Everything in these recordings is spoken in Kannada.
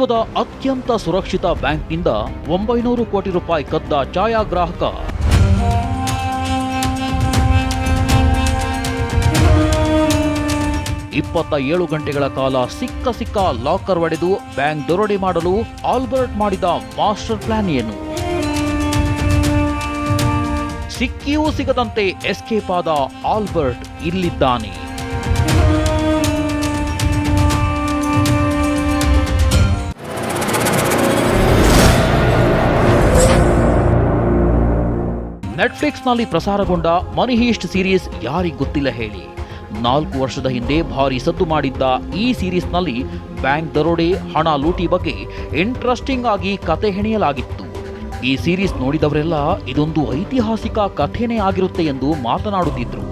ವಿಶ್ವದ ಅತ್ಯಂತ ಸುರಕ್ಷಿತ ಬ್ಯಾಂಕ್ನಿಂದ ಒಂಬೈನೂರು ಕೋಟಿ ರೂಪಾಯಿ ಕದ್ದ ಛಾಯಾಗ್ರಾಹಕ. ಇಪ್ಪತ್ತ ಏಳು ಗಂಟೆಗಳ ಕಾಲ ಸಿಕ್ಕ ಸಿಕ್ಕ ಲಾಕರ್ ಒಡೆದು ಬ್ಯಾಂಕ್ ದರೋಡೆ ಮಾಡಲು ಆಲ್ಬರ್ಟ್ ಮಾಡಿದ ಮಾಸ್ಟರ್ ಪ್ಲಾನ್ ಏನು ಸಿಕ್ಕಿಯೂ ಸಿಗದಂತೆ ಎಸ್ಕೇಪ್ ಆದ ಆಲ್ಬರ್ಟ್ ಇಲ್ಲಿದ್ದಾನೆ. ನೆಟ್ಫ್ಲಿಕ್ಸ್ನಲ್ಲಿ ಪ್ರಸಾರಗೊಂಡ ಮನಿ ಹೀಸ್ಟ್ ಸೀರೀಸ್ ಯಾರಿಗೆ ಗೊತ್ತಿಲ್ಲ ಹೇಳಿ. ನಾಲ್ಕು ವರ್ಷದ ಹಿಂದೆ ಭಾರಿ ಸದ್ದು ಮಾಡಿದ್ದ ಈ ಸೀರೀಸ್ನಲ್ಲಿ ಬ್ಯಾಂಕ್ ದರೋಡೆ, ಹಣ ಲೂಟಿ ಬಗ್ಗೆ ಇಂಟ್ರೆಸ್ಟಿಂಗ್ ಆಗಿ ಕತೆ ಹೆಣೆಯಲಾಗಿತ್ತು. ಈ ಸೀರೀಸ್ ನೋಡಿದವರೆಲ್ಲ ಇದೊಂದು ಐತಿಹಾಸಿಕ ಕಥೆನೇ ಆಗಿರುತ್ತೆ ಎಂದು ಮಾತನಾಡುತ್ತಿದ್ದರು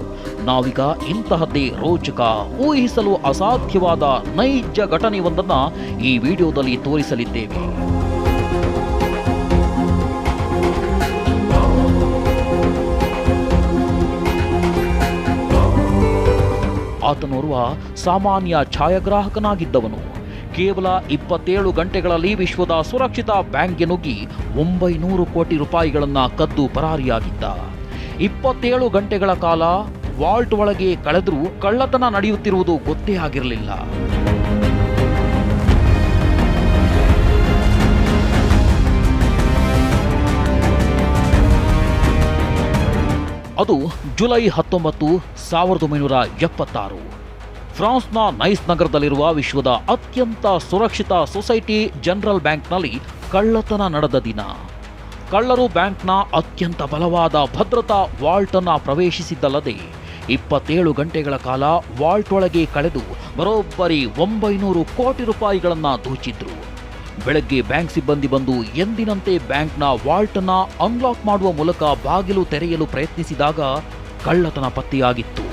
ನಾವೀಗ ಇಂತಹದ್ದೇ ರೋಚಕ, ಊಹಿಸಲು ಅಸಾಧ್ಯವಾದ ನೈಜ ಘಟನೆಯೊಂದನ್ನು ಈ ವಿಡಿಯೋದಲ್ಲಿ ತೋರಿಸಲಿದ್ದೇವೆ. ಆತನೋರ್ವ ಸಾಮಾನ್ಯ ಛಾಯಾಗ್ರಾಹಕನಾಗಿದ್ದವನು. ಕೇವಲ ಇಪ್ಪತ್ತೇಳು ಗಂಟೆಗಳಲ್ಲಿ ವಿಶ್ವದ ಸುರಕ್ಷಿತ ಬ್ಯಾಂಕ್ಗೆ ನುಗ್ಗಿ ಒಂಬೈನೂರು ಕೋಟಿ ರೂಪಾಯಿಗಳನ್ನು ಕದ್ದು ಪರಾರಿಯಾಗಿದ್ದ. ಇಪ್ಪತ್ತೇಳು ಗಂಟೆಗಳ ಕಾಲ ವಾಲ್ಟ್ ಒಳಗೆ ಕಳೆದರೂ ಕಳ್ಳತನ ನಡೆಯುತ್ತಿರುವುದು ಗೊತ್ತೇ ಆಗಿರಲಿಲ್ಲ. ಅದು ಜುಲೈ ಹತ್ತೊಂಬತ್ತು ಸಾವಿರದ ಒಂಬೈನೂರ ಎಪ್ಪತ್ತಾರು. ಫ್ರಾನ್ಸ್ನ ನೈಸ್ ನಗರದಲ್ಲಿರುವ ವಿಶ್ವದ ಅತ್ಯಂತ ಸುರಕ್ಷಿತ ಸೊಸೈಟಿ ಜನರಲ್ ಬ್ಯಾಂಕ್ನಲ್ಲಿ ಕಳ್ಳತನ ನಡೆದ ದಿನ. ಕಳ್ಳರು ಬ್ಯಾಂಕ್ನ ಅತ್ಯಂತ ಬಲವಾದ ಭದ್ರತಾ ವಾಲ್ಟನ್ನು ಪ್ರವೇಶಿಸಿದ್ದಲ್ಲದೆ, ಇಪ್ಪತ್ತೇಳು ಗಂಟೆಗಳ ಕಾಲ ವಾಲ್ಟ್ ಒಳಗೆ ಕಳೆದು ಬರೋಬ್ಬರಿ ಒಂಬೈನೂರು ಕೋಟಿ ರೂಪಾಯಿಗಳನ್ನು ದೋಚಿದ್ರು. ಬೆಳಗ್ಗೆ ಬ್ಯಾಂಕ್ ಸಿಬ್ಬಂದಿ ಬಂದು ಎಂದಿನಂತೆ ಬ್ಯಾಂಕ್ನ ವಾಲ್ಟ್ನ ಅನ್ಲಾಕ್ ಮಾಡುವ ಮೂಲಕ ಬಾಗಿಲು ತೆರೆಯಲು ಪ್ರಯತ್ನಿಸಿದಾಗ ಕಳ್ಳತನ ಪತ್ತೆಯಾಗಿತ್ತು.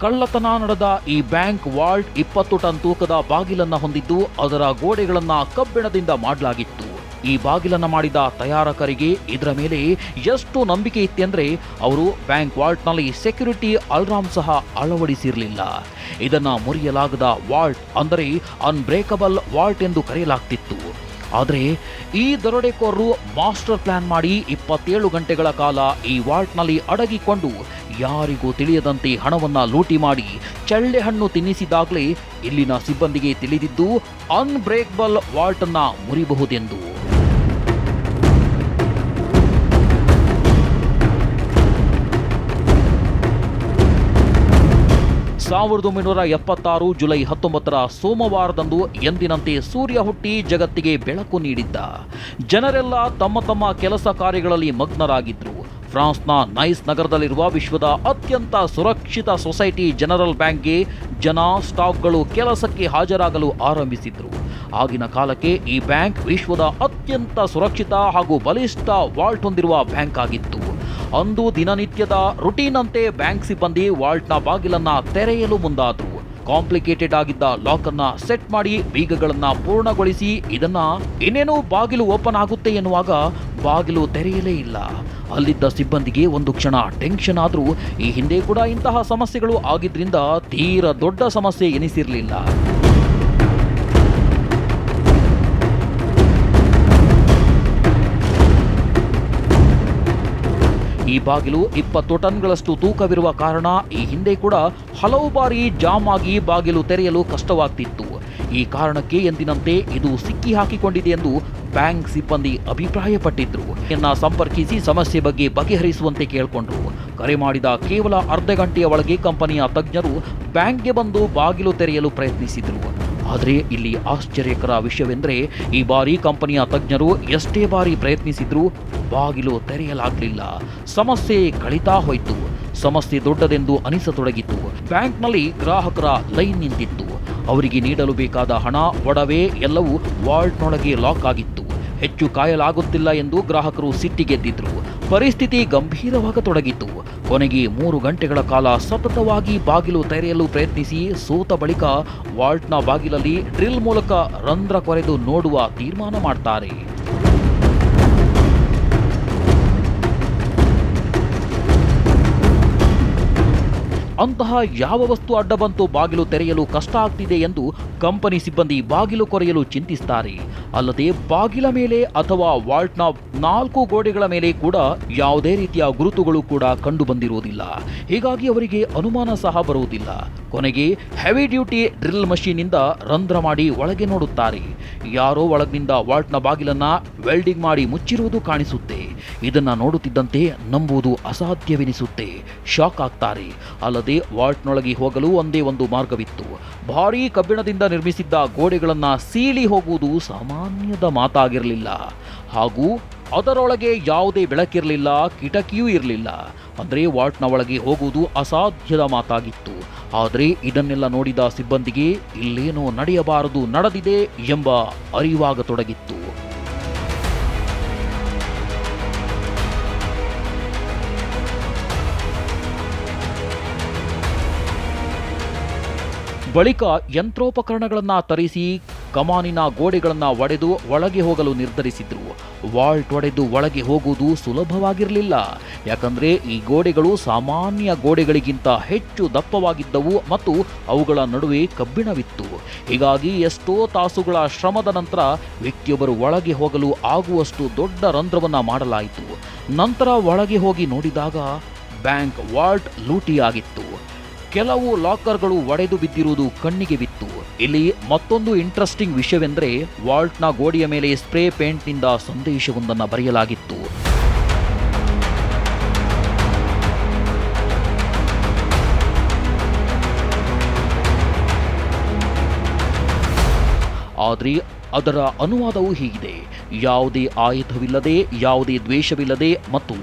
ಕಳ್ಳತನ ನಡೆದ ಈ ಬ್ಯಾಂಕ್ ವಾಲ್ಟ್ ಇಪ್ಪತ್ತು ಟನ್ ತೂಕದ ಬಾಗಿಲನ್ನ ಹೊಂದಿದ್ದು ಅದರ ಗೋಡೆಗಳನ್ನು ಕಬ್ಬಿಣದಿಂದ ಮಾಡಲಾಗಿತ್ತು. ಈ ಬಾಗಿಲನ್ನು ಮಾಡಿದ ತಯಾರಕರಿಗೆ ಇದರ ಮೇಲೆ ಎಷ್ಟು ನಂಬಿಕೆ ಇತ್ತೆಂದ್ರೆ ಅವರು ಬ್ಯಾಂಕ್ ವಾಲ್ಟ್ನಲ್ಲಿ ಸೆಕ್ಯೂರಿಟಿ ಅಲ್ರಾಮ್ ಸಹ ಅಳವಡಿಸಿರಲಿಲ್ಲ. ಇದನ್ನು ಮುರಿಯಲಾಗದ ವಾಲ್ಟ್ ಅಂದರೆ ಅನ್ಬ್ರೇಕಬಲ್ ವಾಲ್ಟ್ ಎಂದು ಕರೆಯಲಾಗ್ತಿತ್ತು. ಆದರೆ ಈ ದರೋಡೆಕೋರರು ಮಾಸ್ಟರ್ ಪ್ಲಾನ್ ಮಾಡಿ ಇಪ್ಪತ್ತೇಳು ಗಂಟೆಗಳ ಕಾಲ ಈ ವಾಲ್ಟ್ನಲ್ಲಿ ಅಡಗಿಕೊಂಡು ಯಾರಿಗೂ ತಿಳಿಯದಂತೆ ಹಣವನ್ನು ಲೂಟಿ ಮಾಡಿ ಚಳ್ಳೆ ಹಣ್ಣು ತಿನ್ನಿಸಿದಾಗಲೇ ಇಲ್ಲಿನ ಸಿಬ್ಬಂದಿಗೆ ತಿಳಿದಿದ್ದು ಅನ್ಬ್ರೇಕಬಲ್ ವಾಲ್ಟನ್ನು ಮುರಿಬಹುದೆಂದು. ಸಾವಿರದ ಒಂಬೈನೂರ ಎಪ್ಪತ್ತಾರು ಜುಲೈ ಹತ್ತೊಂಬತ್ತರ ಸೋಮವಾರದಂದು ಎಂದಿನಂತೆ ಸೂರ್ಯ ಹುಟ್ಟಿ ಜಗತ್ತಿಗೆ ಬೆಳಕು ನೀಡಿದ್ದ. ಜನರೆಲ್ಲ ತಮ್ಮ ತಮ್ಮ ಕೆಲಸ ಕಾರ್ಯಗಳಲ್ಲಿ ಮಗ್ನರಾಗಿದ್ದರು ಫ್ರಾನ್ಸ್ನ ನೈಸ್ ನಗರದಲ್ಲಿರುವ ವಿಶ್ವದ ಅತ್ಯಂತ ಸುರಕ್ಷಿತ ಸೊಸೈಟಿ ಜನರಲ್ ಬ್ಯಾಂಕ್ಗೆ ಜನ, ಸ್ಟಾಫ್ಗಳು ಕೆಲಸಕ್ಕೆ ಹಾಜರಾಗಲು ಆರಂಭಿಸಿದ್ರು. ಆಗಿನ ಕಾಲಕ್ಕೆ ಈ ಬ್ಯಾಂಕ್ ವಿಶ್ವದ ಅತ್ಯಂತ ಸುರಕ್ಷಿತ ಹಾಗೂ ಬಲಿಷ್ಠ ವಾಲ್ಟ್ ಹೊಂದಿರುವ ಬ್ಯಾಂಕ್ ಆಗಿತ್ತು. ಅಂದು ದಿನನಿತ್ಯದ ರುಟೀನ್ ಅಂತೆ ಬ್ಯಾಂಕ್ ಸಿಬ್ಬಂದಿ ವಾಲ್ಟ್ನ ಬಾಗಿಲನ್ನ ತೆರೆಯಲು ಮುಂದಾದ್ರು. ಕಾಂಪ್ಲಿಕೇಟೆಡ್ ಆಗಿದ್ದ ಲಾಕ್ ಅನ್ನ ಸೆಟ್ ಮಾಡಿ ಬೀಗಗಳನ್ನ ಪೂರ್ಣಗೊಳಿಸಿ ಇದನ್ನ ಇನ್ನೇನು ಬಾಗಿಲು ಓಪನ್ ಆಗುತ್ತೆ ಎನ್ನುವಾಗ ಬಾಗಿಲು ತೆರೆಯಲೇ ಇಲ್ಲ. ಅಲ್ಲಿದ್ದ ಸಿಬ್ಬಂದಿಗೆ ಒಂದು ಕ್ಷಣ ಟೆನ್ಷನ್ ಆದರೂ ಈ ಹಿಂದೆ ಕೂಡ ಇಂತಹ ಸಮಸ್ಯೆಗಳು ಆಗಿದ್ರಿಂದ ತೀರ ದೊಡ್ಡ ಸಮಸ್ಯೆ ಎನಿಸಿರಲಿಲ್ಲ. ಈ ಬಾಗಿಲು ಇಪ್ಪತ್ತು ಟನ್ಗಳಷ್ಟು ತೂಕವಿರುವ ಕಾರಣ ಈ ಹಿಂದೆ ಕೂಡ ಹಲವು ಬಾರಿ ಜಾಮ್ ಆಗಿ ಬಾಗಿಲು ತೆರೆಯಲು ಕಷ್ಟವಾಗ್ತಿತ್ತು. ಈ ಕಾರಣಕ್ಕೆ ಎಂದಿನಂತೆ ಇದು ಸಿಕ್ಕಿ ಹಾಕಿಕೊಂಡಿದೆ ಎಂದು ಬ್ಯಾಂಕ್ ಸಿಬ್ಬಂದಿ ಅಭಿಪ್ರಾಯಪಟ್ಟಿದ್ರು. ಇನ್ನ ಸಂಪರ್ಕಿಸಿ ಸಮಸ್ಯೆ ಬಗ್ಗೆ ಬಗೆಹರಿಸುವಂತೆ ಕೇಳಿಕೊಂಡ್ರು. ಕರೆ ಮಾಡಿದ ಕೇವಲ ಅರ್ಧ ಗಂಟೆಯ ಒಳಗೆ ಕಂಪನಿಯ ತಜ್ಞರು ಬ್ಯಾಂಕ್ಗೆ ಬಂದು ಬಾಗಿಲು ತೆರೆಯಲು ಪ್ರಯತ್ನಿಸಿದರು. ಆದರೆ ಇಲ್ಲಿ ಆಶ್ಚರ್ಯಕರ ವಿಷಯವೆಂದರೆ ಈ ಬಾರಿ ಕಂಪನಿಯ ತಜ್ಞರು ಎಷ್ಟೇ ಬಾರಿ ಪ್ರಯತ್ನಿಸಿದ್ರೂ ಬಾಗಿಲು ತೆರೆಯಲಾಗಲಿಲ್ಲ. ಸಮಸ್ಯೆ ಕಳಿತಾ ಹೋಯಿತು. ಸಮಸ್ಯೆ ದೊಡ್ಡದೆಂದು ಅನಿಸತೊಡಗಿತು. ಬ್ಯಾಂಕ್ನಲ್ಲಿ ಗ್ರಾಹಕರ ಲೈನ್ ನಿಂತಿತ್ತು. ಅವರಿಗೆ ನೀಡಲು ಬೇಕಾದ ಹಣ, ಒಡವೆ ಎಲ್ಲವೂ ವಾಲ್ಟ್ನೊಳಗೆ ಲಾಕ್ ಆಗಿತ್ತು. ಹೆಚ್ಚು ಕಾಯಲಾಗುತ್ತಿಲ್ಲ ಎಂದು ಗ್ರಾಹಕರು ಸಿಟ್ಟಿಗೆದ್ದಿದ್ರು ಪರಿಸ್ಥಿತಿ ಗಂಭೀರವಾಗತೊಡಗಿತು ಕೊನೆಗೆ ಮೂರು ಗಂಟೆಗಳ ಕಾಲ ಸತತವಾಗಿ ಬಾಗಿಲು ತೆರೆಯಲು ಪ್ರಯತ್ನಿಸಿ ಸೋತ ಬಳಿಕ ವಾಲ್ಟ್ನ ಬಾಗಿಲಲ್ಲಿ ಡ್ರಿಲ್ ಮೂಲಕ ರಂಧ್ರ ಕೊರೆದು ನೋಡುವ ತೀರ್ಮಾನ ಮಾಡ್ತಾರೆ. ಅಂತಹ ಯಾವ ವಸ್ತು ಅಡ್ಡ ಬಂತು ಬಾಗಿಲು ತೆರೆಯಲು ಕಷ್ಟ ಆಗ್ತಿದೆ ಎಂದು ಕಂಪನಿ ಸಿಬ್ಬಂದಿ ಬಾಗಿಲು ಕೊರೆಯಲು ಚಿಂತಿಸುತ್ತಾರೆ ಅಲ್ಲದೆ ಬಾಗಿಲ ಮೇಲೆ ಅಥವಾ ವಾಲ್ಟ್ನ ನಾಲ್ಕು ಗೋಡೆಗಳ ಮೇಲೆ ಕೂಡ ಯಾವುದೇ ರೀತಿಯ ಗುರುತುಗಳು ಕೂಡ ಕಂಡು ಬಂದಿರುವುದಿಲ್ಲ ಹೀಗಾಗಿ ಅವರಿಗೆ ಅನುಮಾನ ಸಹ ಬರುವುದಿಲ್ಲ. ಕೊನೆಗೆ ಹೆವಿ ಡ್ಯೂಟಿ ಡ್ರಿಲ್ ಮಷೀನಿಂದ ರಂಧ್ರ ಮಾಡಿ ಒಳಗೆ ನೋಡುತ್ತಾರೆ. ಯಾರೋ ಒಳಗಿನಿಂದ ವಾಲ್ಟ್ನ ಬಾಗಿಲನ್ನ ವೆಲ್ಡಿಂಗ್ ಮಾಡಿ ಮುಚ್ಚಿರುವುದು ಕಾಣಿಸುತ್ತೆ. ಇದನ್ನ ನೋಡುತ್ತಿದ್ದಂತೆ ನಂಬುವುದು ಅಸಾಧ್ಯವೆನಿಸುತ್ತೆ. ಶಾಕ್ ಆಗ್ತಾರೆ. ಅಲ್ಲದೆ ವಾಲ್ಟ್ನೊಳಗೆ ಹೋಗಲು ಒಂದೇ ಒಂದು ಮಾರ್ಗವಿತ್ತು. ಭಾರೀ ಕಬ್ಬಿಣದಿಂದ ನಿರ್ಮಿಸಿದ್ದ ಗೋಡೆಗಳನ್ನು ಸೀಳಿ ಹೋಗುವುದು ಸಾಮಾನ್ಯದ ಮಾತಾಗಿರಲಿಲ್ಲ. ಹಾಗೂ ಅದರೊಳಗೆ ಯಾವುದೇ ಬೆಳಕಿರಲಿಲ್ಲ, ಕಿಟಕಿಯೂ ಇರಲಿಲ್ಲ. ಅಂದರೆ ವಾಲ್ಟ್ನ ಒಳಗೆ ಹೋಗುವುದು ಅಸಾಧ್ಯದ ಮಾತಾಗಿತ್ತು. ಆದರೆ ಇದನ್ನೆಲ್ಲ ನೋಡಿದ ಸಿಬ್ಬಂದಿಗೆ ಇಲ್ಲೇನೋ ನಡೆಯಬಾರದು, ನಡೆದಿದೆ ಎಂಬ ಅರಿವಾಗತೊಡಗಿತ್ತು. ಬಳಿಕ ಯಂತ್ರೋಪಕರಣಗಳನ್ನು ತರಿಸಿ ಕಮಾನಿನ ಗೋಡೆಗಳನ್ನು ಒಡೆದು ಒಳಗೆ ಹೋಗಲು ನಿರ್ಧರಿಸಿದ್ರು. ವಾಲ್ಟ್ ಒಡೆದು ಒಳಗೆ ಹೋಗುವುದು ಸುಲಭವಾಗಿರಲಿಲ್ಲ. ಯಾಕಂದ್ರೆ ಈ ಗೋಡೆಗಳು ಸಾಮಾನ್ಯ ಗೋಡೆಗಳಿಗಿಂತ ಹೆಚ್ಚು ದಪ್ಪವಾಗಿದ್ದವು ಮತ್ತು ಅವುಗಳ ನಡುವೆ ಕಬ್ಬಿಣವಿತ್ತು. ಹೀಗಾಗಿ ಎಷ್ಟೋ ತಾಸುಗಳ ಶ್ರಮದ ನಂತರ ವ್ಯಕ್ತಿಯೊಬ್ಬರು ಒಳಗೆ ಹೋಗಲು ಆಗುವಷ್ಟು ದೊಡ್ಡ ರಂಧ್ರವನ್ನು ಮಾಡಲಾಯಿತು. ನಂತರ ಒಳಗೆ ಹೋಗಿ ನೋಡಿದಾಗ ಬ್ಯಾಂಕ್ ವಾಲ್ಟ್ ಲೂಟಿಯಾಗಿತ್ತು. ಕೆಲವು ಲಾಕರ್ಗಳು ಒಡೆದು ಬಿದ್ದಿರುವುದು ಕಣ್ಣಿಗೆ ಬಿತ್ತು. ಇಲ್ಲಿ ಮತ್ತೊಂದು ಇಂಟ್ರೆಸ್ಟಿಂಗ್ ವಿಷಯವೆಂದರೆ ವಾಲ್ಟ್ನ ಗೋಡೆಯ ಮೇಲೆ ಸ್ಪ್ರೇ ಪೇಂಟ್ನಿಂದ ಸಂದೇಶವೊಂದನ್ನು ಬರೆಯಲಾಗಿತ್ತು. ಆದರೆ ಅದರ ಅನುವಾದವು ಹೀಗಿದೆ. ಯಾವುದೇ ಆಯುಧವಿಲ್ಲದೆ, ಯಾವುದೇ ದ್ವೇಷವಿಲ್ಲದೆ ಮತ್ತು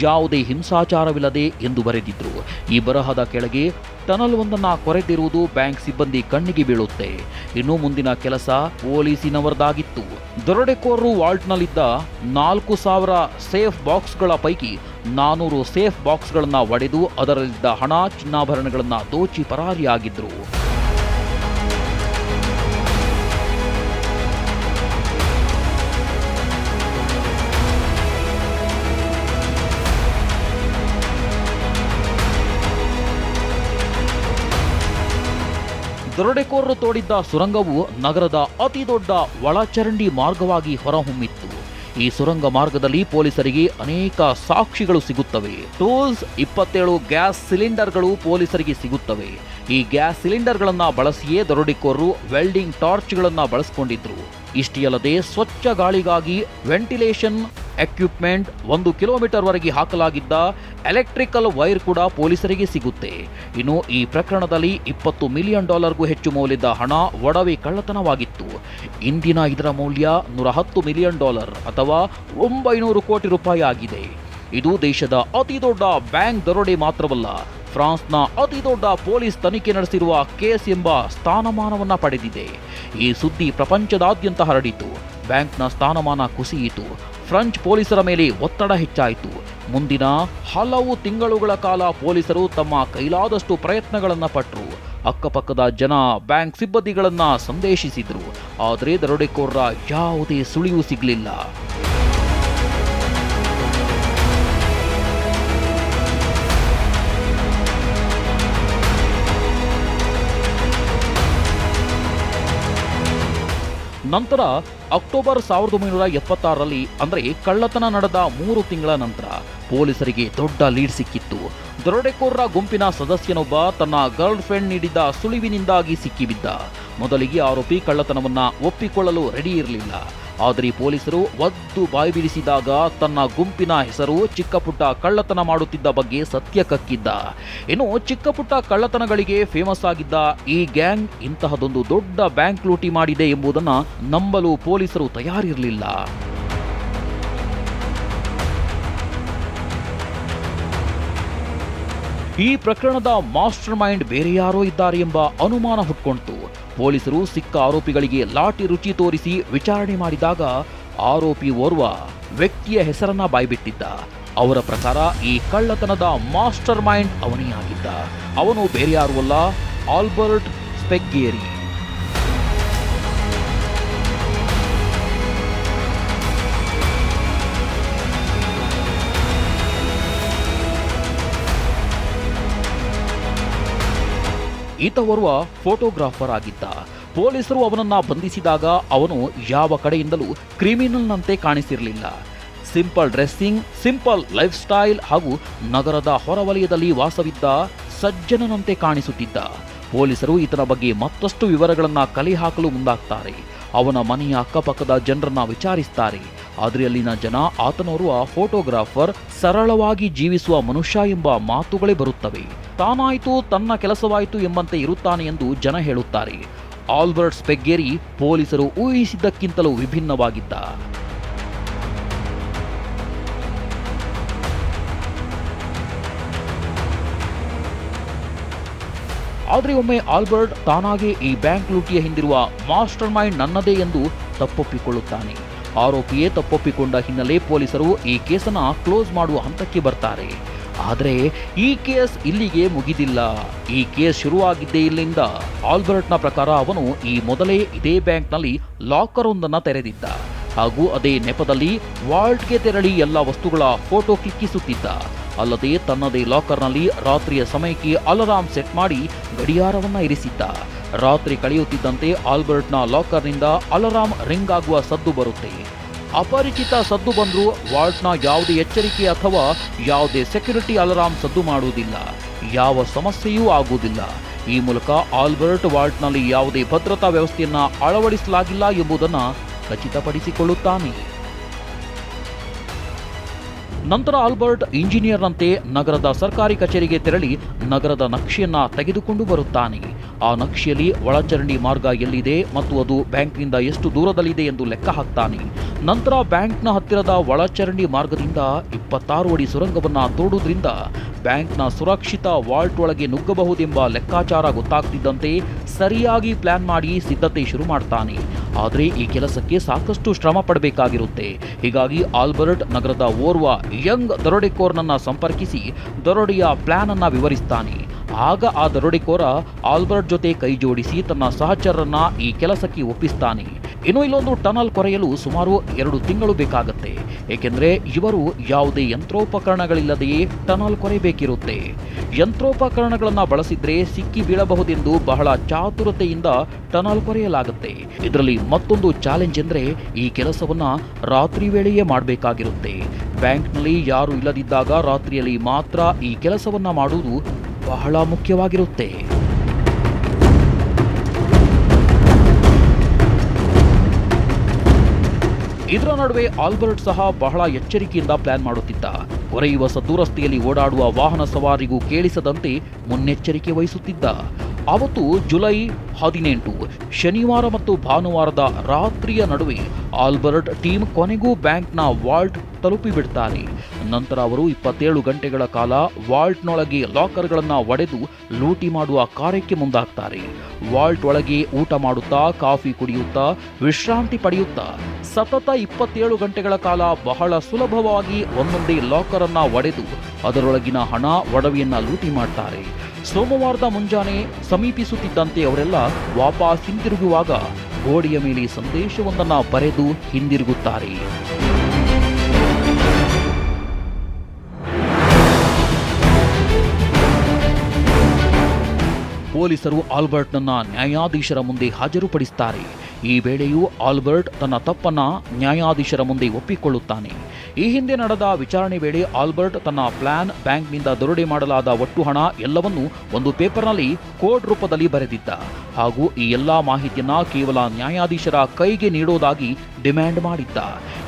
ಯಾವುದೇ ಹಿಂಸಾಚಾರವಿಲ್ಲದೆ ಎಂದು ಬರೆದಿದ್ದರು ಈ ಬರಹದ ಕೆಳಗೆ ಟನಲ್ ಒಂದನ್ನು ಕೊರೆದಿರುವುದು ಬ್ಯಾಂಕ್ ಸಿಬ್ಬಂದಿ ಕಣ್ಣಿಗೆ ಬೀಳುತ್ತೆ. ಇನ್ನು ಮುಂದಿನ ಕೆಲಸ ಪೊಲೀಸಿನವರದಾಗಿತ್ತು. ದರೋಡೆಕೋರರು ವಾಲ್ಟ್ನಲ್ಲಿದ್ದ ನಾಲ್ಕು ಸಾವಿರ ಸೇಫ್ ಬಾಕ್ಸ್ಗಳ ಪೈಕಿ ನಾನೂರು ಸೇಫ್ ಬಾಕ್ಸ್ಗಳನ್ನು ಒಡೆದು ಅದರಲ್ಲಿದ್ದ ಹಣ ಚಿನ್ನಾಭರಣಗಳನ್ನು ದೋಚಿ ಪರಾರಿಯಾಗಿದ್ರು. ದರೋಡೆಕೋರರು ತೋಡಿದ್ದ ಸುರಂಗವು ನಗರದ ಅತಿ ದೊಡ್ಡ ಒಳಚರಂಡಿ ಮಾರ್ಗವಾಗಿ ಹೊರಹೊಮ್ಮಿತ್ತು. ಈ ಸುರಂಗ ಮಾರ್ಗದಲ್ಲಿ ಪೊಲೀಸರಿಗೆ ಅನೇಕ ಸಾಕ್ಷಿಗಳು ಸಿಗುತ್ತವೆ. ಟೂಲ್ಸ್ ಇಪ್ಪತ್ತೇಳು ಗ್ಯಾಸ್ ಸಿಲಿಂಡರ್ಗಳು ಪೊಲೀಸರಿಗೆ ಸಿಗುತ್ತವೆ. ಈ ಗ್ಯಾಸ್ ಸಿಲಿಂಡರ್ಗಳನ್ನು ಬಳಸಿಯೇ ದರೋಡೆಕೋರರು ವೆಲ್ಡಿಂಗ್ ಟಾರ್ಚ್ಗಳನ್ನು ಬಳಸಿಕೊಂಡಿದ್ರು. ಇಷ್ಟೇ ಅಲ್ಲದೆ ಸ್ವಚ್ಛ ಗಾಳಿಗಾಗಿ ವೆಂಟಿಲೇಷನ್ ಎಕ್ವಿಪ್ಮೆಂಟ್ ಒಂದು ಕಿಲೋಮೀಟರ್ ವರೆಗೆ ಹಾಕಲಾಗಿದ್ದ ಎಲೆಕ್ಟ್ರಿಕಲ್ ವೈರ್ ಕೂಡ ಪೊಲೀಸರಿಗೆ ಸಿಗುತ್ತೆ. ಇನ್ನು ಈ ಪ್ರಕರಣದಲ್ಲಿ ಇಪ್ಪತ್ತು ಮಿಲಿಯನ್ ಡಾಲರ್ಗೂ ಹೆಚ್ಚು ಮೌಲ್ಯದ ಹಣ ಒಡವೆ ಕಳ್ಳತನವಾಗಿತ್ತು. ಇಂದಿನ ಇದರ ಮೌಲ್ಯ ನೂರ ಹತ್ತು ಮಿಲಿಯನ್ ಡಾಲರ್ ಅಥವಾ ಒಂಬೈನೂರು ಕೋಟಿ ರೂಪಾಯಿ ಆಗಿದೆ. ಇದು ದೇಶದ ಅತಿ ದೊಡ್ಡ ಬ್ಯಾಂಕ್ ದರೋಡೆ ಮಾತ್ರವಲ್ಲ, ಫ್ರಾನ್ಸ್ನ ಅತಿ ದೊಡ್ಡ ಪೊಲೀಸ್ ತನಿಖೆ ನಡೆಸಿರುವ ಕೇಸ್ ಎಂಬ ಸ್ಥಾನಮಾನವನ್ನು ಪಡೆದಿದೆ. ಈ ಸುದ್ದಿ ಪ್ರಪಂಚದಾದ್ಯಂತ ಹರಡಿತು. ಬ್ಯಾಂಕ್ನ ಸ್ಥಾನಮಾನ ಕುಸಿಯಿತು. ಫ್ರೆಂಚ್ ಪೊಲೀಸರ ಮೇಲೆ ಒತ್ತಡ ಹೆಚ್ಚಾಯಿತು. ಮುಂದಿನ ಹಲವು ತಿಂಗಳುಗಳ ಕಾಲ ಪೊಲೀಸರು ತಮ್ಮ ಕೈಲಾದಷ್ಟು ಪ್ರಯತ್ನಗಳನ್ನು ಪಟ್ಟರು ಅಕ್ಕಪಕ್ಕದ ಜನ ಬ್ಯಾಂಕ್ ಸಿಬ್ಬಂದಿಗಳನ್ನು ಸಂದೇಶಿಸಿದರು. ಆದರೆ ದರೋಡೆಕೋರರ ಯಾವುದೇ ಸುಳಿವು ಸಿಗಲಿಲ್ಲ. ನಂತರ ಅಕ್ಟೋಬರ್ ಸಾವಿರದ ಒಂಬೈನೂರ ಎಪ್ಪತ್ತಾರರಲ್ಲಿ, ಅಂದರೆ ಕಳ್ಳತನ ನಡೆದ ಮೂರು ತಿಂಗಳ ನಂತರ ಪೊಲೀಸರಿಗೆ ದೊಡ್ಡ ಲೀಡ್ ಸಿಕ್ಕಿತ್ತು. ದರೋಡೆಕೋರರ ಗುಂಪಿನ ಸದಸ್ಯನೊಬ್ಬ ತನ್ನ ಗರ್ಲ್ ಫ್ರೆಂಡ್ ನೀಡಿದ್ದ ಸುಳಿವಿನಿಂದಾಗಿ ಸಿಕ್ಕಿಬಿದ್ದ. ಮೊದಲಿಗೆ ಆರೋಪಿ ಕಳ್ಳತನವನ್ನ ಒಪ್ಪಿಕೊಳ್ಳಲು ರೆಡಿ ಇರಲಿಲ್ಲ. ಆದರೆ ಪೊಲೀಸರು ಒದ್ದು ಬಾಯಿ ಬಿಡಿಸಿದಾಗ ತನ್ನ ಗುಂಪಿನ ಹೆಸರು ಚಿಕ್ಕಪುಟ್ಟ ಕಳ್ಳತನ ಮಾಡುತ್ತಿದ್ದ ಬಗ್ಗೆ ಸತ್ಯ ಕಕ್ಕಿದ್ದ. ಇನ್ನು ಚಿಕ್ಕಪುಟ್ಟ ಕಳ್ಳತನಗಳಿಗೆ ಫೇಮಸ್ ಆಗಿದ್ದ ಈ ಗ್ಯಾಂಗ್ ಇಂತಹದೊಂದು ದೊಡ್ಡ ಬ್ಯಾಂಕ್ ಲೂಟಿ ಮಾಡಿದೆ ಎಂಬುದನ್ನು ನಂಬಲು ಪೊಲೀಸರು ತಯಾರಿರಲಿಲ್ಲ. ಈ ಪ್ರಕರಣದ ಮಾಸ್ಟರ್ ಮೈಂಡ್ ಬೇರೆ ಯಾರೋ ಇದ್ದಾರೆ ಎಂಬ ಅನುಮಾನ ಹುಟ್ಕೊಂಡಿತು. ಪೊಲೀಸರು ಸಿಕ್ಕ ಆರೋಪಿಗಳಿಗೆ ಲಾಠಿ ರುಚಿ ತೋರಿಸಿ ವಿಚಾರಣೆ ಮಾಡಿದಾಗ ಆರೋಪಿ ಓರ್ವ ವ್ಯಕ್ತಿಯ ಹೆಸರನ್ನ ಬಾಯ್ಬಿಟ್ಟಿದ್ದ. ಅವರ ಪ್ರಕಾರ ಈ ಕಳ್ಳತನದ ಮಾಸ್ಟರ್ ಮೈಂಡ್ ಅವನೇ ಆಗಿದ್ದ ಅವನು ಬೇರೆ ಯಾರು ಅಲ್ಲ, ಆಲ್ಬರ್ಟ್ ಸ್ಪೆಗ್ಗೇರಿ. ಈತ ಫೋಟೋಗ್ರಾಫರ್ ಆಗಿದ್ದ. ಪೊಲೀಸರು ಅವನನ್ನ ಬಂಧಿಸಿದಾಗ ಅವನು ಯಾವ ಕಡೆಯಿಂದಲೂ ಕ್ರಿಮಿನಲ್ನಂತೆ ಕಾಣಿಸಿರಲಿಲ್ಲ. Simple dressing, simple life style ಹಾಗೂ ನಗರದ ಹೊರವಲಯದಲ್ಲಿ ವಾಸವಿದ್ದ ಸಜ್ಜನನಂತೆ ಕಾಣಿಸುತ್ತಿದ್ದ. ಪೊಲೀಸರು ಈತನ ಬಗ್ಗೆ ಮತ್ತಷ್ಟು ವಿವರಗಳನ್ನು ಕಲೆ ಹಾಕಲು ಮುಂದಾಗ್ತಾರೆ. ಅವನ ಮನೆಯ ಅಕ್ಕಪಕ್ಕದ ಜನರನ್ನ ವಿಚಾರಿಸ್ತಾರೆ. ಆದರೆ ಅಲ್ಲಿನ ಜನ ಆತನೋರ್ವ ಫೋಟೋಗ್ರಾಫರ್ ಸರಳವಾಗಿ ಜೀವಿಸುವ ಮನುಷ್ಯ ಎಂಬ ಮಾತುಗಳೇ ಬರುತ್ತವೆ. ತಾನಾಯಿತು ತನ್ನ ಕೆಲಸವಾಯಿತು ಎಂಬಂತೆ ಇರುತ್ತಾನೆ ಎಂದು ಜನ ಹೇಳುತ್ತಾರೆ. ಆಲ್ಬರ್ಟ್ ಸ್ಪೆಗ್ಗೇರಿ ಪೊಲೀಸರು ಊಹಿಸಿದ್ದಕ್ಕಿಂತಲೂ ವಿಭಿನ್ನವಾಗಿದ್ದ. ಆದರೆ ಒಮ್ಮೆ ಆಲ್ಬರ್ಟ್ ತಾನಾಗೆ ಈ ಬ್ಯಾಂಕ್ ಲೂಟಿಯ ಹಿಂದಿರುವ ಮಾಸ್ಟರ್ ಮೈಂಡ್ ನನ್ನದೇ ಎಂದು ತಪ್ಪೊಪ್ಪಿಕೊಳ್ಳುತ್ತಾನೆ. ಆರೋಪಿಯೇ ತಪ್ಪೊಪ್ಪಿಕೊಂಡ ಹಿನ್ನೆಲೆ ಪೊಲೀಸರು ಈ ಕೇಸನ್ನ ಕ್ಲೋಸ್ ಮಾಡುವ ಹಂತಕ್ಕೆ ಬರ್ತಾರೆ. ಆದರೆ ಈ ಕೇಸ್ ಇಲ್ಲಿಗೆ ಮುಗಿದಿಲ್ಲ. ಈ ಕೇಸ್ ಶುರುವಾಗಿದ್ದೇ ಇಲ್ಲಿಂದ ಆಲ್ಬರ್ಟ್ನ ಪ್ರಕಾರ ಅವನು ಈ ಮೊದಲೇ ಇದೇ ಬ್ಯಾಂಕ್ನಲ್ಲಿ ಲಾಕರ್ ಒಂದನ್ನು ತೆರೆದಿದ್ದ. ಹಾಗೂ ಅದೇ ನೆಪದಲ್ಲಿ ವಾಲ್ಟ್ಗೆ ತೆರಳಿ ಎಲ್ಲ ವಸ್ತುಗಳ ಫೋಟೋ ಕ್ಲಿಕ್ಕಿಸುತ್ತಿದ್ದ. ಅಲ್ಲದೆ ತನ್ನದೇ ಲಾಕರ್ನಲ್ಲಿ ರಾತ್ರಿಯ ಸಮಯಕ್ಕೆ ಅಲಾರಾಮ್ ಸೆಟ್ ಮಾಡಿ ಗಡಿಯಾರವನ್ನ ಇರಿಸಿದ್ದ. ರಾತ್ರಿ ಕಳೆಯುತ್ತಿದ್ದಂತೆ ಆಲ್ಬರ್ಟ್ನ ಲಾಕರ್ನಿಂದ ಅಲಾರಾಂ ರಿಂಗ್ ಆಗುವ ಸದ್ದು ಬರುತ್ತೆ. ಅಪರಿಚಿತ ಸದ್ದು ಬಂದರೂ ವಾರ್ಡ್ನ ಯಾವುದೇ ಎಚ್ಚರಿಕೆ ಅಥವಾ ಯಾವುದೇ ಸೆಕ್ಯುರಿಟಿ ಅಲಾರಾಂ ಸದ್ದು ಮಾಡುವುದಿಲ್ಲ. ಯಾವ ಸಮಸ್ಯೆಯೂ ಆಗುವುದಿಲ್ಲ. ಈ ಮೂಲಕ ಆಲ್ಬರ್ಟ್ ವಾರ್ಡ್ನಲ್ಲಿ ಯಾವುದೇ ಭದ್ರತಾ ವ್ಯವಸ್ಥೆಯನ್ನು ಅಳವಡಿಸಲಾಗಿಲ್ಲ ಎಂಬುದನ್ನು ಖಚಿತಪಡಿಸಿಕೊಳ್ಳುತ್ತಾನೆ. ನಂತರ ಆಲ್ಬರ್ಟ್ ಇಂಜಿನಿಯರ್ನಂತೆ ನಗರದ ಸರ್ಕಾರಿ ಕಚೇರಿಗೆ ತೆರಳಿ ನಗರದ ನಕ್ಷೆಯನ್ನು ತೆಗೆದುಕೊಂಡು ಬರುತ್ತಾನೆ. ಆ ನಕ್ಷೆಯಲ್ಲಿ ಒಳಚರಂಡಿ ಮಾರ್ಗ ಎಲ್ಲಿದೆ ಮತ್ತು ಅದು ಬ್ಯಾಂಕ್ನಿಂದ ಎಷ್ಟು ದೂರದಲ್ಲಿದೆ ಎಂದು ಲೆಕ್ಕ ಹಾಕ್ತಾನೆ. ನಂತರ ಬ್ಯಾಂಕ್ನ ಹತ್ತಿರದ ಒಳಚರಂಡಿ ಮಾರ್ಗದಿಂದ ಇಪ್ಪತ್ತಾರು ಅಡಿ ಸುರಂಗವನ್ನು ತೋಡುವುದರಿಂದ ಬ್ಯಾಂಕ್ನ ಸುರಕ್ಷಿತ ವಾಲ್ಟ್ ಒಳಗೆ ನುಗ್ಗಬಹುದೆಂಬ ಲೆಕ್ಕಾಚಾರ ಗೊತ್ತಾಗ್ತಿದ್ದಂತೆ ಸರಿಯಾಗಿ ಪ್ಲಾನ್ ಮಾಡಿ ಸಿದ್ಧತೆ ಶುರು ಮಾಡ್ತಾನೆ. ಆದರೆ ಈ ಕೆಲಸಕ್ಕೆ ಸಾಕಷ್ಟು ಶ್ರಮ ಪಡಬೇಕಾಗಿರುತ್ತೆ. ಹೀಗಾಗಿ ಆಲ್ಬರ್ಟ್ ನಗರದ ಓರ್ವ ಯಂಗ್ ದರೋಡೆಕೋರ್ನನ್ನು ಸಂಪರ್ಕಿಸಿ ದರೋಡೆಯ ಪ್ಲಾನ್ ಅನ್ನ ವಿವರಿಸ್ತಾನೆ. ಆಗ ಆ ದರೋಡೆಕೋರ ಆಲ್ಬರ್ಟ್ ಜೊತೆ ಕೈ ಜೋಡಿಸಿ ತನ್ನ ಸಹಚರರನ್ನ ಈ ಕೆಲಸಕ್ಕೆ ಒಪ್ಪಿಸ್ತಾನೆ. ಇನ್ನು ಇಲ್ಲೊಂದು ಟನಲ್ ಕೊರೆಯಲು ಸುಮಾರು ಎರಡು ತಿಂಗಳು ಬೇಕಾಗುತ್ತೆ. ಏಕೆಂದರೆ ಇವರು ಯಾವುದೇ ಯಂತ್ರೋಪಕರಣಗಳಿಲ್ಲದೆಯೇ ಟನಲ್ ಕೊರೆಯಬೇಕಿರುತ್ತೆ ಯಂತ್ರೋಪಕರಣಗಳನ್ನ ಬಳಸಿದ್ರೆ ಸಿಕ್ಕಿ ಬೀಳಬಹುದೆಂದು ಬಹಳ ಚಾತುರತೆಯಿಂದ ಟನಲ್ ಕೊರೆಯಲಾಗುತ್ತೆ. ಇದರಲ್ಲಿ ಮತ್ತೊಂದು ಚಾಲೆಂಜ್ ಎಂದ್ರೆ ಈ ಕೆಲಸವನ್ನ ರಾತ್ರಿ ವೇಳೆಯೇ ಮಾಡಬೇಕಾಗಿರುತ್ತೆ. ಬ್ಯಾಂಕ್ನಲ್ಲಿ ಯಾರು ಇಲ್ಲದಿದ್ದಾಗ ರಾತ್ರಿಯಲ್ಲಿ ಮಾತ್ರ ಈ ಕೆಲಸವನ್ನ ಮಾಡುವುದು ಬಹಳ ಮುಖ್ಯವಾಗಿರುತ್ತೆ. ಇದರ ನಡುವೆ ಆಲ್ಬರ್ಟ್ ಸಹ ಬಹಳ ಎಚ್ಚರಿಕೆಯಿಂದ ಪ್ಲಾನ್ ಮಾಡುತ್ತಿದ್ದ. ಕೊರೆಯುವ ಸದ್ದು ರಸ್ತೆಯಲ್ಲಿ ಓಡಾಡುವ ವಾಹನ ಸವಾರಿಗೂ ಕೇಳಿಸದಂತೆ ಮುನ್ನೆಚ್ಚರಿಕೆ ವಹಿಸುತ್ತಿದ್ದ. ಅವತ್ತು ಜುಲೈ ಹದಿನೆಂಟು, ಶನಿವಾರ ಮತ್ತು ಭಾನುವಾರದ ರಾತ್ರಿಯ ನಡುವೆ ಆಲ್ಬರ್ಟ್ ಟೀಮ್ ಕೊನೆಗೂ ಬ್ಯಾಂಕ್ನ ವಾಲ್ಟ್ ತಲುಪಿಬಿಡ್ತಾನೆ. ನಂತರ ಅವರು ಇಪ್ಪತ್ತೇಳು ಗಂಟೆಗಳ ಕಾಲ ವಾಲ್ಟ್ನೊಳಗೆ ಲಾಕರ್ಗಳನ್ನು ಒಡೆದು ಲೂಟಿ ಮಾಡುವ ಕಾರ್ಯಕ್ಕೆ ಮುಂದಾಗ್ತಾರೆ. ವಾಲ್ಟ್ ಒಳಗೆ ಊಟ ಮಾಡುತ್ತಾ, ಕಾಫಿ ಕುಡಿಯುತ್ತಾ, ವಿಶ್ರಾಂತಿ ಪಡೆಯುತ್ತಾ ಸತತ ಇಪ್ಪತ್ತೇಳು ಗಂಟೆಗಳ ಕಾಲ ಬಹಳ ಸುಲಭವಾಗಿ ಒಂದೊಂದೇ ಲಾಕರ್ ಅನ್ನ ಒಡೆದು ಅದರೊಳಗಿನ ಹಣ, ಒಡವೆಯನ್ನ ಲೂಟಿ ಮಾಡ್ತಾರೆ. ಸೋಮವಾರದ ಮುಂಜಾನೆ ಸಮೀಪಿಸುತ್ತಿದ್ದಂತೆ ಅವರೆಲ್ಲ ವಾಪಸ್ ಹಿಂದಿರುಗುವಾಗ ಗೋಡೆಯ ಮೇಲೆ ಸಂದೇಶವೊಂದನ್ನು ಬರೆದು ಹಿಂದಿರುಗುತ್ತಾರೆ. ಪೊಲೀಸರು ಆಲ್ಬರ್ಟ್ನನ್ನ ನ್ಯಾಯಾಧೀಶರ ಮುಂದೆ ಹಾಜರುಪಡಿಸುತ್ತಾರೆ ಈ ವೇಳೆಯೂ ಆಲ್ಬರ್ಟ್ ತನ್ನ ತಪ್ಪನ್ನ ನ್ಯಾಯಾಧೀಶರ ಮುಂದೆ ಒಪ್ಪಿಕೊಳ್ಳುತ್ತಾನೆ. ಈ ಹಿಂದೆ ನಡೆದ ವಿಚಾರಣೆ ವೇಳೆ ಆಲ್ಬರ್ಟ್ ತನ್ನ ಪ್ಲಾನ್ ಬ್ಯಾಂಕ್ನಿಂದ ದರೋಡೆ ಮಾಡಲಾದ ಒಟ್ಟು ಹಣ ಎಲ್ಲವನ್ನೂ ಒಂದು ಪೇಪರ್ನಲ್ಲಿ ಕೋಡ್ ರೂಪದಲ್ಲಿ ಬರೆದಿದ್ದ. ಹಾಗೂ ಈ ಎಲ್ಲಾ ಮಾಹಿತಿಯನ್ನ ಕೇವಲ ನ್ಯಾಯಾಧೀಶರ ಕೈಗೆ ನೀಡೋದಾಗಿ ಡಿಮ್ಯಾಂಡ್ ಮಾಡಿದ್ದ.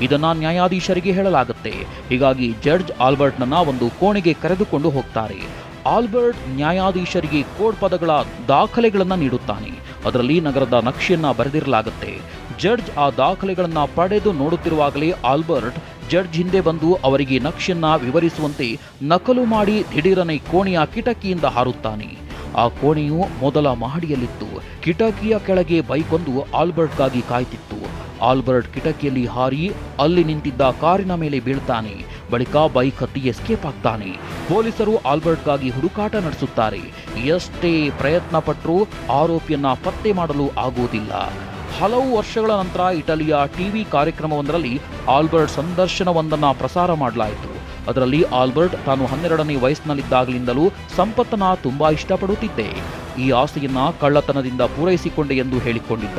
ಇದನ್ನ ನ್ಯಾಯಾಧೀಶರಿಗೆ ಹೇಳಲಾಗುತ್ತೆ. ಹೀಗಾಗಿ ಜಡ್ಜ್ ಆಲ್ಬರ್ಟ್ನನ್ನ ಒಂದು ಕೋಣೆಗೆ ಕರೆದುಕೊಂಡು ಹೋಗ್ತಾರೆ. ಆಲ್ಬರ್ಟ್ ನ್ಯಾಯಾಧೀಶರಿಗೆ ಕೋಡ್ ಪದಗಳ ದಾಖಲೆಗಳನ್ನು ನೀಡುತ್ತಾನೆ. ಅದರಲ್ಲಿ ನಗರದ ನಕ್ಷೆಯನ್ನ ಬರೆದಿರಲಾಗುತ್ತೆ. ಜಡ್ಜ್ ಆ ದಾಖಲೆಗಳನ್ನ ಪಡೆದು ನೋಡುತ್ತಿರುವಾಗಲೇ ಆಲ್ಬರ್ಟ್ ಜಡ್ಜ್ ಹಿಂದೆ ಬಂದು ಅವರಿಗೆ ನಕ್ಷೆಯನ್ನ ವಿವರಿಸುವಂತೆ ನಕಲು ಮಾಡಿ ದಿಢೀರನೆ ಕೋಣೆಯ ಕಿಟಕಿಯಿಂದ ಹಾರುತ್ತಾನೆ. ಆ ಕೋಣೆಯು ಮೊದಲ ಮಹಡಿಯಲ್ಲಿತ್ತು. ಕಿಟಕಿಯ ಕೆಳಗೆ ಬೈಕೊಂದು ಆಲ್ಬರ್ಟ್ಗಾಗಿ ಕಾಯ್ತಿತ್ತು. ಆಲ್ಬರ್ಟ್ ಕಿಟಕಿಯಲ್ಲಿ ಹಾರಿ ಅಲ್ಲಿ ನಿಂತಿದ್ದ ಕಾರಿನ ಮೇಲೆ ಬೀಳ್ತಾನೆ. ಬಳಿಕ ಬೈಕ್ ಹತ್ತಿ ಎಸ್ಕೇಪ್ ಆಗ್ತಾನೆ. ಪೊಲೀಸರು ಆಲ್ಬರ್ಟ್ಗಾಗಿ ಹುಡುಕಾಟ ನಡೆಸುತ್ತಾರೆ. ಎಷ್ಟೇ ಪ್ರಯತ್ನ ಪಟ್ಟರೂ ಆರೋಪಿಯನ್ನ ಪತ್ತೆ ಮಾಡಲು ಆಗುವುದಿಲ್ಲ. ಹಲವು ವರ್ಷಗಳ ನಂತರ ಇಟಲಿಯ ಟಿವಿ ಕಾರ್ಯಕ್ರಮವೊಂದರಲ್ಲಿ ಆಲ್ಬರ್ಟ್ ಸಂದರ್ಶನವೊಂದನ್ನು ಪ್ರಸಾರ ಮಾಡಲಾಯಿತು. ಅದರಲ್ಲಿ ಆಲ್ಬರ್ಟ್ ತಾನು ಹನ್ನೆರಡನೇ ವಯಸ್ಸಿನಲ್ಲಿದ್ದಾಗಲಿಂದಲೂ ಸಂಪತ್ತನ್ನ ತುಂಬಾ ಇಷ್ಟಪಡುತ್ತಿದ್ದೆ. ಈ ಆಸೆಯನ್ನ ಕಳ್ಳತನದಿಂದ ಪೂರೈಸಿಕೊಂಡೆ ಎಂದು ಹೇಳಿಕೊಂಡಿದ್ದ.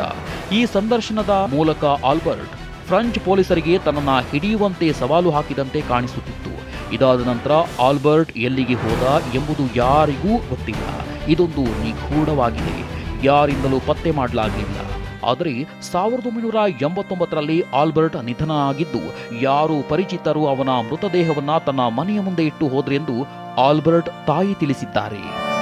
ಈ ಸಂದರ್ಶನದ ಮೂಲಕ ಆಲ್ಬರ್ಟ್ ಫ್ರೆಂಚ್ ಪೊಲೀಸರಿಗೆ ತನ್ನನ್ನ ಹಿಡಿಯುವಂತೆ ಸವಾಲು ಹಾಕಿದಂತೆ ಕಾಣಿಸುತ್ತಿತ್ತು. ಇದಾದ ನಂತರ ಆಲ್ಬರ್ಟ್ ಎಲ್ಲಿಗೆ ಹೋದ ಎಂಬುದು ಯಾರಿಗೂ ಗೊತ್ತಿಲ್ಲ. ಇದೊಂದು ನಿಗೂಢವಾಗಿದೆ. ಯಾರಿಂದಲೂ ಪತ್ತೆ ಮಾಡಲಾಗಲಿಲ್ಲ. ಆದರೆ ಸಾವಿರದ ಒಂಬೈನೂರ ಎಂಬತ್ತೊಂಬತ್ತರಲ್ಲಿ ಆಲ್ಬರ್ಟ್ ನಿಧನ ಆಗಿದ್ದು, ಯಾರು ಪರಿಚಿತರು ಅವನ ಮೃತದೇಹವನ್ನ ತನ್ನ ಮನೆಯ ಮುಂದೆ ಇಟ್ಟು ಹೋದ್ರೆಂದು ಆಲ್ಬರ್ಟ್ ತಾಯಿ ತಿಳಿಸಿದ್ದಾರೆ.